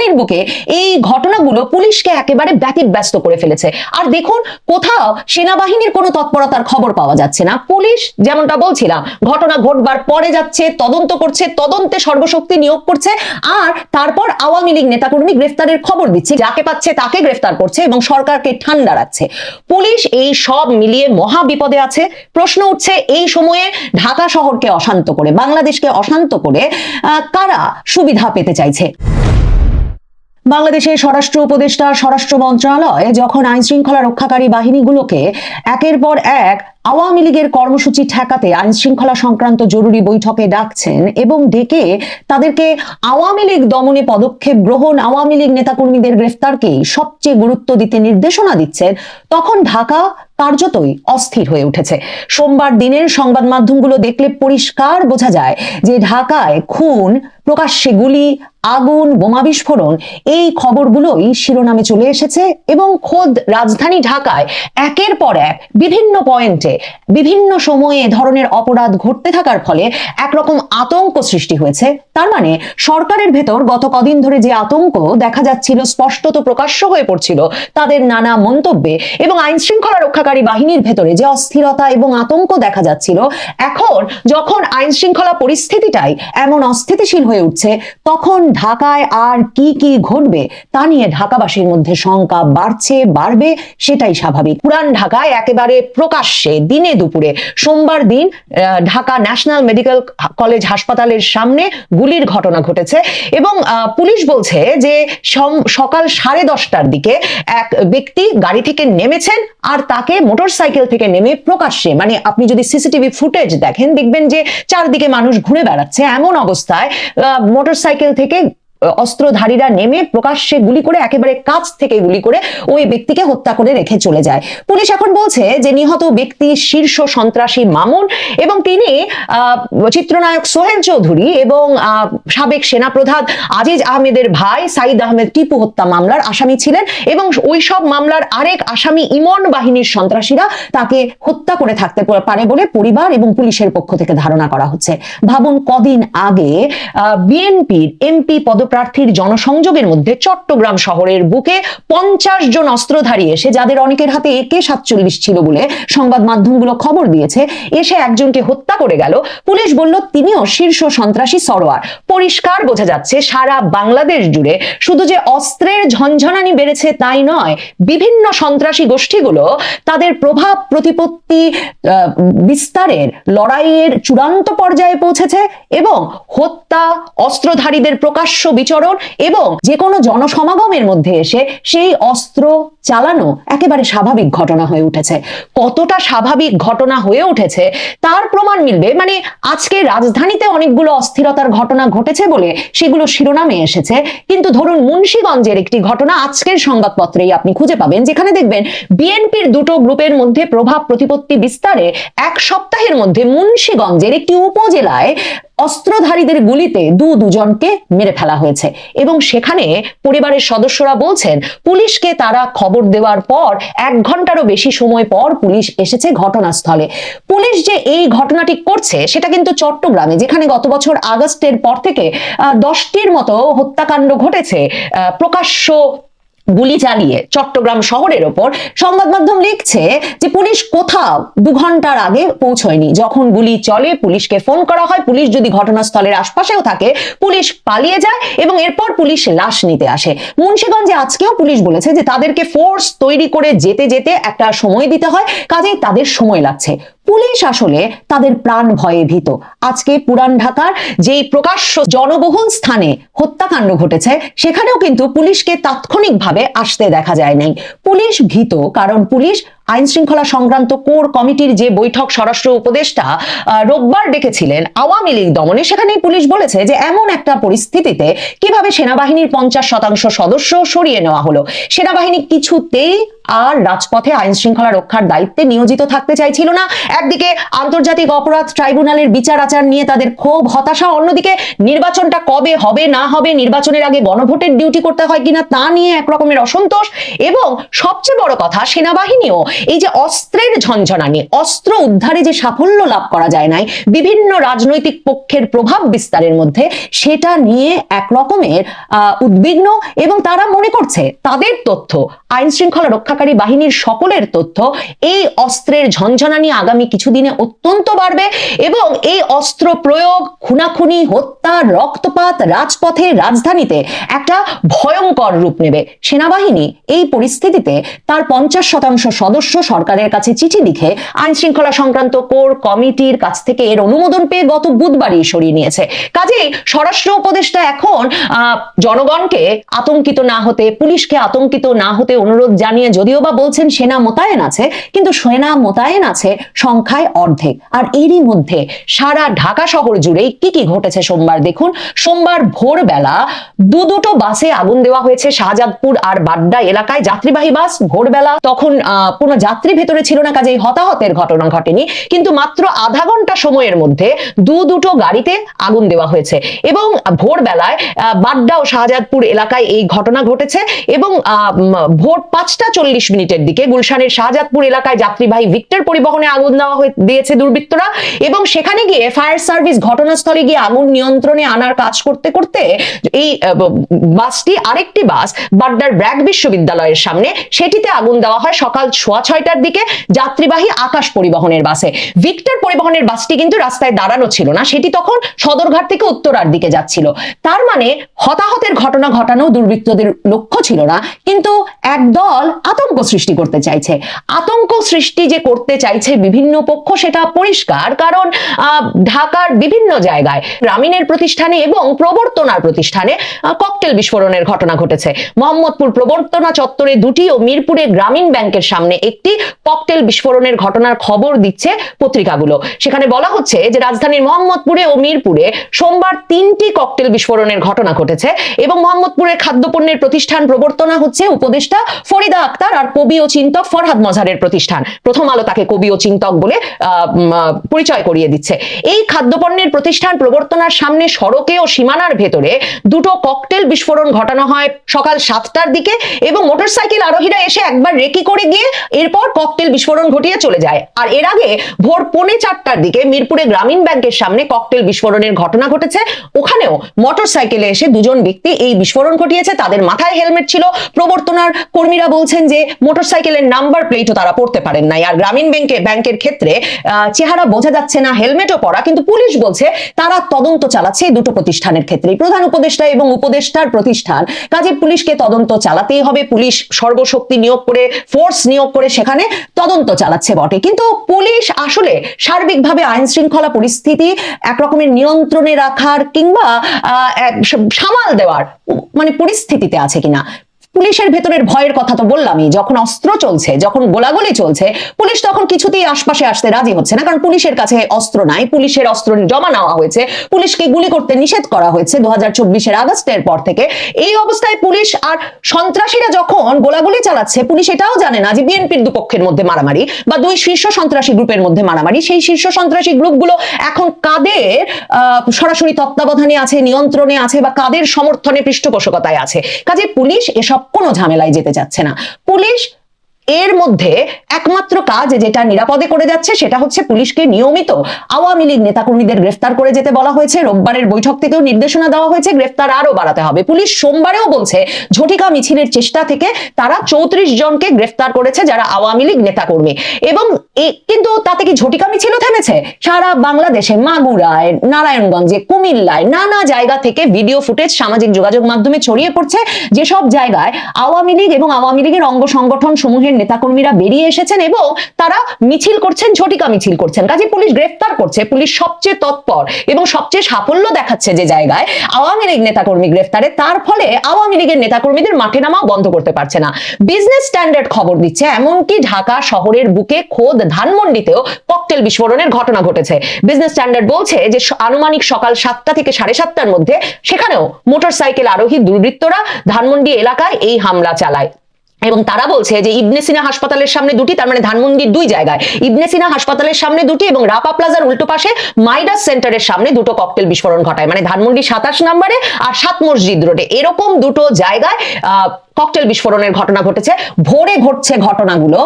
রাজধানীর বুকে এই ঘটনাগুলো পুলিশকে একেবারে ব্যতিব্যস্ত করে ফেলেছে। আর দেখুন, কোথাও সেনাবাহিনীর কোনো তৎপরতার খবর পাওয়া যাচ্ছে না। পুলিশ, যেমনটা বলছিলাম, ঘটনা ঘটবার পরে যাচ্ছে, তদন্ত করছে, তদন্তে সর্বশক্তি নিয়োগ করছে, আর তারপর আওয়ামী লীগ নেতাকর্মী গ্রেফতারের খবর দিচ্ছে, যাকে পাচ্ছে তাকে গ্রেফতার করছে এবং সরকারকে ঠান্ডা রাখছে। পুলিশ এই সব মিলিয়ে মহা বিপদে আছে। প্রশ্ন উঠছে, এই সময়ে ঢাকা শহরকে অশান্ত করে, বাংলাদেশকে অশান্ত করে কারা সুবিধা পেতে চাইছে? বাংলাদেশের স্বরাষ্ট্র উপদেষ্টা স্বরাষ্ট্র মন্ত্রণালয় যখন আইন শৃঙ্খলা রক্ষাকারী বাহিনীগুলোকে একের পর এক আওয়ামী লীগের কর্মসূচি ঠেকাতে আইন শৃঙ্খলা সংক্রান্ত জরুরি বৈঠকে ডাকছেন এবং ডেকে তাদেরকে আওয়ামী লীগ দমনে পদক্ষেপ গ্রহণ, আওয়ামী লীগ নেতাকর্মীদের গ্রেফতারকেই সবচেয়ে গুরুত্ব দিতে নির্দেশনা দিচ্ছেন, তখন ঢাকা কার্যতই অস্থির হয়ে উঠেছে। সোমবার দিনের সংবাদ মাধ্যমগুলো দেখলে পরিষ্কার বোঝা যায় যে ঢাকায় খুন, প্রকাশ্যে গুলি, আগুন, বোমা বিস্ফোরণ এই খবরগুলোই শিরোনামে চলে এসেছে এবং খোদ রাজধানী ঢাকায় একের পর এক বিভিন্ন পয়েন্টে বিভিন্ন সময়ে ধরনের অপরাধ ঘটতে থাকার ফলে একরকম আতঙ্ক সৃষ্টি হয়েছে। তার মানে সরকারের ভেতর গত কদিন ধরে যে আতঙ্ক দেখা যাচ্ছিল, স্পষ্টত প্রকাশ্য হয়ে পড়ছিল, তাদের নানা মন্তব্যে এবং আইন শৃঙ্খলা রক্ষাকারী বাহিনীর ভেতরে যে অস্থিরতা এবং আতঙ্ক দেখা যাচ্ছিল, এখন যখন আইন শৃঙ্খলা পরিস্থিতিটাই এমন অস্থিতিশীল হয়ে উঠছে, তখন ঢাকায় আর কি কি ঘটবে তা নিয়ে ঢাকাবাসীর মধ্যে শঙ্কা বাড়ছে, বাড়বে সেটাই স্বাভাবিক। পুরান ঢাকায় একেবারে প্রকাশ্যে দিনে দুপুরে। সোমবার দিন ঢাকা ন্যাশনাল মেডিকেল কলেজ হাসপাতালের সামনে গুলির ঘটনা ঘটেছে এবং পুলিশ বলছে যে সকাল সাড়ে দশটার দিকে এক ব্যক্তি গাড়ি থেকে নেমেছেন আর তাকে মোটরসাইকেল থেকে নেমে প্রকাশ্যে মানে আপনি যদি সিসিটিভি ফুটেজ দেখেন, দেখবেন যে চারদিকে মানুষ ঘুরে বেড়াচ্ছে। এমন অবস্থায় মোটরসাইকেল থেকে অস্ত্রধারীরা নেমে প্রকাশ্যে গুলি করে, একেবারে কাছ থেকে গুলি করে ওই ব্যক্তিকে হত্যা করে রেখে চলে যায়। পুলিশ এখন বলছে যে নিহত ব্যক্তি শীর্ষ সন্ত্রাসী মামুন এবং তিনি চিত্রনায়ক সোহেল চৌধুরী এবং সাবেক সেনাপ্রধান আজিজ আহমেদের ভাই সাইদ আহমেদ টিপু হত্যা মামলার আসামি ছিলেন এবং ওই সব মামলার আরেক আসামি ইমন বাহিনীর সন্ত্রাসীরা তাকে হত্যা করে থাকতে পারে বলে পরিবার এবং পুলিশের পক্ষ থেকে ধারণা করা হচ্ছে। ভাবুন কদিন আগে বিএনপির এমপি পদপ্রার্থীর জনসংযোগের মধ্যে চট্টগ্রাম শহরের বুকে পঞ্চাশ জন অস্ত্রধারী এসে, যাদের অনেকের হাতে একে সাতচল্লিশ ছিল বলে সংবাদ মাধ্যমগুলো খবর দিয়েছে, এসে একজনকে হত্যা করে গেল। পুলিশ বলল, তিনিও শীর্ষ সন্ত্রাসী সরোয়ার। পরিষ্কার বোঝা যাচ্ছে, সারা বাংলাদেশ জুড়ে শুধু যে অস্ত্রের ঝনঝনানি বেড়েছে তাই নয়, বিভিন্ন সন্ত্রাসী গোষ্ঠীগুলো তাদের প্রভাব প্রতিপত্তি বিস্তারের লড়াইয়ের চূড়ান্ত পর্যায়ে পৌঁছেছে এবং হত্যা অস্ত্রধারীদের প্রকাশ্য বিচরণ এবং যে কোনো জনসমাগমের মধ্যে এসে সেই অস্ত্র চালানো একেবারে স্বাভাবিক ঘটনা হয়ে উঠেছে। কতটা স্বাভাবিক ঘটনা হয়ে উঠেছে তার প্রমাণ মিলবে। মানে আজকে রাজধানীতে অনেকগুলো অস্থিরতার ঘটনা ঘটেছে বলে সেগুলো শিরোনামে এসেছে। কিন্তু ধরুন মুন্সীগঞ্জের একটি ঘটনা আজকের সংবাদপত্রেই আপনি খুঁজে পাবেন। যেখানে দেখবেন বিএনপির দুটো গ্রুপের মধ্যে প্রভাব প্রতিপত্তি বিস্তারে এক সপ্তাহের মধ্যে মুন্সীগঞ্জের একটি উপজেলায় অস্ত্রধারীদের গুলিতে দু দুজনকে মেরে ফেলা হয়েছে। এবং সেখানে পরিবারের সদস্যরা বলছেন, পুলিশকে তারা খবর দেওয়ার পর এক ঘন্টারও বেশি সময় পর পুলিশ এসেছে ঘটনাস্থলে। পুলিশ যে এই ঘটনাটি করছে, সেটা কিন্তু চট্টগ্রামে, যেখানে গত বছর আগস্টের পর থেকে দশটির মতো হত্যাকাণ্ড ঘটেছে প্রকাশ্য গুলি চালিয়ে চট্টগ্রাম শহরের ওপর সংবাদ মাধ্যম লিখছে যে পুলিশ কোথাও দু ঘণ্টার আগে পৌঁছয়নি। যখন গুলি চলে, পুলিশকে ফোন করা হয়। পুলিশ যদি ঘটনাস্থলের আশপাশেও থাকে, পুলিশ পালিয়ে যায় এবং এরপর পুলিশ লাশ নিতে আসে। মুন্সিগঞ্জে আজকেও পুলিশ বলেছে যে তাদেরকে ফোর্স তৈরি করে যেতে যেতে একটা সময় দিতে হয়, কাজেই তাদের সময় লাগছে। পুলিশ আসলে তাদের প্রাণ ভয়ে ভীত। আজকে পুরান ঢাকার যেই প্রকাশ্য জনবহুল স্থানে হত্যাকাণ্ড ঘটেছে, সেখানেও কিন্তু পুলিশকে তাৎক্ষণিকভাবে আসতে দেখা যায় নাই পুলিশ ভীত কারণ পুলিশ আইন শৃঙ্খলা সংক্রান্ত কোর কমিটির যে বৈঠক স্বরাষ্ট্র উপদেষ্টা রোববার ডেকেছিলেন আওয়ামী লীগ দমনে। সেখানেই পুলিশ বলেছে যে এমন একটা পরিস্থিতিতে কীভাবে সেনাবাহিনীর পঞ্চাশ শতাংশ সদস্য সরিয়ে নেওয়া হলো। সেনাবাহিনী কিছুতেই আর রাজপথে আইন শৃঙ্খলা রক্ষার দায়িত্বে নিয়োজিত থাকতে চাইছিল না। একদিকে আন্তর্জাতিক অপরাধ ট্রাইব্যুনালের বিচার আচার নিয়ে তাদের ক্ষোভ, হতাশা, অন্যদিকে নির্বাচনটা কবে হবে, না হবে, নির্বাচনের আগে গণভোটের ডিউটি করতে হয় কিনা তা নিয়ে এক রকমের অসন্তোষ। এবং সবচেয়ে বড় কথা, সেনাবাহিনীও এই যে অস্ত্রের ঝঞ্ঝনানি অস্ত্র উদ্ধারে যে সাফল্য লাভ করা যায় নাই, বিভিন্ন রাজনৈতিক পক্ষের প্রভাব বিস্তারের মধ্যে, সেটা নিয়ে এক রকমের উদ্বিগ্ন এবং তারা মনে করছে তাদের তথ্য, আইন শৃঙ্খলা রক্ষাকারী বাহিনীর সকলের তথ্য, এই অস্ত্রের ঝঞ্ঝনানি আগামী কিছুদিনে অত্যন্ত বাড়বে এবং এই অস্ত্র প্রয়োগ, খুনাখুনি, হত্যা, রক্তপাত, রাজপথে রাজধানীতে একটা ভয়ঙ্কর রূপ নেবে। সেনাবাহিনী এই পরিস্থিতিতে তার পঞ্চাশ শতাংশ সদস্য সরকারের কাছে চিঠি লিখে আইন শৃঙ্খলা সংক্রান্ত কোর কমিটির কাছ থেকে এর অনুমোদন পেয়ে গত বুধবারই সরিয়ে নিয়েছে। কাজেই স্বরাষ্ট্র উপদেষ্টা এখন জনগণকে আতঙ্কিত না হতে, পুলিশকে আতঙ্কিত না হতে অনুরোধ জানিয়ে যদিও বা বলছেন সেনা মোতায়েন আছে, কিন্তু সেনা মোতায়েন আছে সংখ্যায় অর্ধেক। আর এরই মধ্যে সারা ঢাকা শহর জুড়েই কি কি ঘটেছে সোমবার? দেখুন, সোমবার ভোরবেলা দু দুটো বাসে আগুন দেওয়া হয়েছে শাহজাদপুর আর বাড্ডা এলাকায়। যাত্রীবাহী বাস ভোরবেলা তখন কোনো যাত্রী ভেতরে ছিল না, কাজেই হতাহতের ঘটনা ঘটেনি। কিন্তু মাত্র আধা ঘণ্টা সময়ের মধ্যে দু দুটো গাড়িতে আগুন দেওয়া হয়েছে এবং ভোরবেলায় বাড্ডা ও শাহজাদপুর এলাকায় এই ঘটনা ঘটেছে এবং ভোর পাঁচটা চল্লিশ মিনিটের দিকে গুলশানের শাহজাদপুর এলাকায় যাত্রীবাহী ভিক্টর পরিবহনে আগুন দেওয়া দিয়েছে দুর্বৃত্তরা এবং সেখানে গিয়ে ফায়ার সার্ভিস ঘটনাস্থলে গিয়ে আগুন নিয়ন্ত্রণে আনার কাজ করতে করতে এই বাসটি আরেকটি বাস বাড্ডার ব্র্যাক বিশ্ববিদ্যালয়ের সামনে সেটিতে আগুন দেওয়া হয় সকাল সোয়া ছয়টার দিকে যাত্রীবাহী আকাশ পরিবহনের বাসে। ভিক্টর পরিবহনের বাসটি কিন্তু রাস্তায় দাঁড়ানো ছিল না, সেটি তখন সদরঘাট থেকে উত্তরার দিকে যাচ্ছিল। তার মানে হতাহতের ঘটনা ঘটানো দুর্বৃত্তদের লক্ষ্য ছিল না, কিন্তু একদল আতঙ্ক সৃষ্টি করতে চাইছে। আতঙ্ক সৃষ্টি যে করতে চাইছে বিভিন্ন পক্ষ সেটা পরিষ্কার, কারণ ঢাকার বিভিন্ন জায়গায় গ্রামীণের প্রতিষ্ঠানে এবং প্রবর্তনার প্রতিষ্ঠানে ককটেল বিস্ফোরণের ঘটনা ঘটেছে। মোহাম্মদপুর প্রবর্তনা চত্বরে দুটি ও মিরপুরে গ্রামীণ ব্যাংকের সামনে একটি ককটেল বিস্ফোরণের ঘটনার খবর দিচ্ছে পত্রিকাগুলো। সেখানে বলা হচ্ছে যে রাজধানীর মোহাম্মদপুরে ও মিরপুরে সোমবার তিনটি ককটেল বিস্ফোরণের ঘটনা ঘটেছে এবং মোহাম্মদপুরের খাদ্যপণ্যের প্রতিষ্ঠান প্রবর্তনা হচ্ছে উপদেষ্টা ফরিদা আক্তার আর কবি ও চিন্তক ফরহাদ মজারের প্রতিষ্ঠান। প্রথম আলো তাকে কবি ও চিন্তক বলে পরিচয় করিয়ে দিচ্ছে। এই খাদ্যপণ্যের প্রতিষ্ঠান প্রবর্তনার সামনে সড়কে ও সীমানার ভেতরে দুটো ককটেল বিস্ফোরণ ঘটানো হয় সকাল সাতটার দিকে এবং মোটরসাইকেল আরোহীরা এসে একবার রেকি করে গিয়ে এরপর ককটেল বিস্ফোরণ ঘটিয়ে চলে যায়। আর এর আগে ভোর পৌনে চারটার দিকে মিরপুরে গ্রামীণ ব্যাংকের সামনে ককটেল বিস্ফোরণের ঘটনা ঘটেছে। ওখানেও মোটরসাইকেলে এসে দুজন ব্যক্তি এই বিস্ফোরণ ঘটিয়েছে। তাদের মাথায় হেলমেট ছিল। প্রবর্তনার কর্মীরা বলছেন যে মোটরসাইকেলের নাম্বার প্লেটও তারা পড়তে পারেন নাই। আর গ্রামীণ ব্যাংকে, ব্যাংকের ক্ষেত্রে চেহারা বোঝা যাচ্ছে না হেলমেটও পরা। কিন্তু পুলিশ বলছে তারা তদন্ত চালাচ্ছে এই দুটো প্রতিষ্ঠানের ক্ষেত্রে প্রধান উপদেষ্টা এবং উপদেষ্টার প্রতিষ্ঠান। কাজে পুলিশকে তদন্ত চালাতেই হবে। পুলিশ সর্বশক্তি নিয়োগ করে ফোর্স নিয়োগ করে সেখানে তদন্ত চালাচ্ছে বটে। কিন্তু পুলিশ আসলে সার্বিকভাবে আইন শৃঙ্খলা পরিস্থিতি একরকমের নিয়ন্ত্রণে রাখার কিংবা সামাল দেওয়ার মানে পরিস্থিতিতে আছে কিনা? পুলিশের ভেতরের ভয়ের কথা তো বললামই, যখন অস্ত্র চলছে, যখন গোলাগুলি চলছে, পুলিশ তখন কিছুতেই আশপাশে আসতে রাজি হচ্ছে না, কারণ পুলিশের কাছে অস্ত্র নাই, পুলিশের অস্ত্র জমা নেওয়া হয়েছে, পুলিশকে গুলি করতে নিষেধ করা হয়েছে দু হাজার চব্বিশের আগস্টের পর থেকে। এই অবস্থায় পুলিশ আর সন্ত্রাসীরা যখন গোলাগুলি চালাচ্ছে, পুলিশ এটাও জানে না যে বিএনপির দুপক্ষের মধ্যে মারামারি বা দুই শীর্ষ সন্ত্রাসী গ্রুপের মধ্যে মারামারি। সেই শীর্ষ সন্ত্রাসী গ্রুপগুলো এখন কাদের সরাসরি তত্ত্বাবধানে আছে, নিয়ন্ত্রণে আছে বা কাদের সমর্থনে পৃষ্ঠপোষকতায় আছে? কাজে পুলিশ এসব কোনো ঝামেলায় যেতে চাচ্ছে না। পুলিশ এর মধ্যে একমাত্র কাজ যেটা নিরাপদে করে যাচ্ছে সেটা হচ্ছে পুলিশকে নিয়মিত আওয়ামী লীগ নেতাকর্মীদের গ্রেফতার করে যেতে বলা হয়েছে। রোববারের বৈঠক থেকেও নির্দেশনা দেওয়া হয়েছে, গ্রেফতার আরও বাড়াতে হবে। পুলিশ সোমবারেও বলছে, ঝটিকা মিছিলের চেষ্টা থেকে তারা চৌত্রিশ জনকে গ্রেফতার করেছে যারা আওয়ামী লীগ নেতাকর্মী। এবং কিন্তু তাতে কি ঝটিকা মিছিলও থেমেছে? সারা বাংলাদেশে মাগুরায়, নারায়ণগঞ্জে, কুমিল্লায় নানা জায়গা থেকে ভিডিও ফুটেজ, সামাজিক যোগাযোগ মাধ্যমে ছড়িয়ে পড়ছে। যেসব জায়গায় আওয়ামী লীগ এবং আওয়ামী লীগের অঙ্গ সংগঠন সমূহের নেতাকর্মীরা বেরিয়ে এসেছেন এবং তারা মিছিল করছেন, ঝটিকা মিছিল করছেন। কাজে পুলিশ গ্রেফতার করছে। পুলিশ সবচেয়ে তৎপর এবং সবচেয়ে সাফল্য দেখাচ্ছে যে জায়গায় আওয়ামী লীগ নেতাকর্মী গ্রেফতারে। তার ফলে আওয়ামী লীগের নেতাকর্মীদের মাঠে নামা বন্ধ করতে পারছে না। বিজনেস স্ট্যান্ডার্ড খবর দিচ্ছে, এমনকি ঢাকা শহরের বুকে খোদ ধানমন্ডিতেও ককটেল বিস্ফোরণের ঘটনা ঘটেছে। বিজনেস স্ট্যান্ডার্ড বলছে যে আনুমানিক সকাল সাতটা থেকে সাড়ে সাতটার মধ্যে সেখানেও মোটরসাইকেল আরোহী দুর্বৃত্তরা ধানমন্ডি এলাকায় এই হামলা চালায়। এবং তারা বলছে যে ইবনে সিনা হাসপাতালের সামনে দুটি, তার মানে ধানমন্ডির দুই জায়গায়। ইবনে সিনা হাসপাতালের সামনে দুটি এবং রাপা প্লাজার উল্টো পাশে মাইডাস সেন্টারের সামনে দুটো ককটেল বিস্ফোরণ ঘটায়। মানে ধানমন্ডি সাতাশ নম্বরে আর সাত মসজিদ রোডে। এরকম দুটো জায়গায় ককটেল বিস্ফোরণের ঘটনা ঘটেছে। ভোরে ঘটছে ঘটনাগুলো।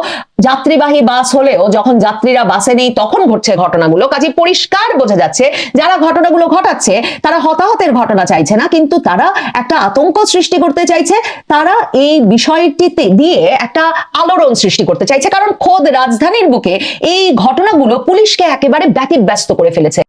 যাত্রীবাহী বাস হলেও যখন যাত্রীরা বাসে নেই, তখন ঘটছে ঘটনাগুলো। কাজে পরিষ্কার বোঝা যাচ্ছে, যারা ঘটনাগুলো ঘটাচ্ছে, তারা হতাহতের ঘটনা চাইছে না, কিন্তু তারা একটা আতঙ্ক সৃষ্টি করতে চাইছে। তারা এই বিষয়টিতে দিয়ে একটা আলোড়ন সৃষ্টি করতে চাইছে। কারণ খোদ রাজধানীর বুকে এই ঘটনাগুলো পুলিশকে একেবারে ব্যতিব্যস্ত করে ফেলেছে।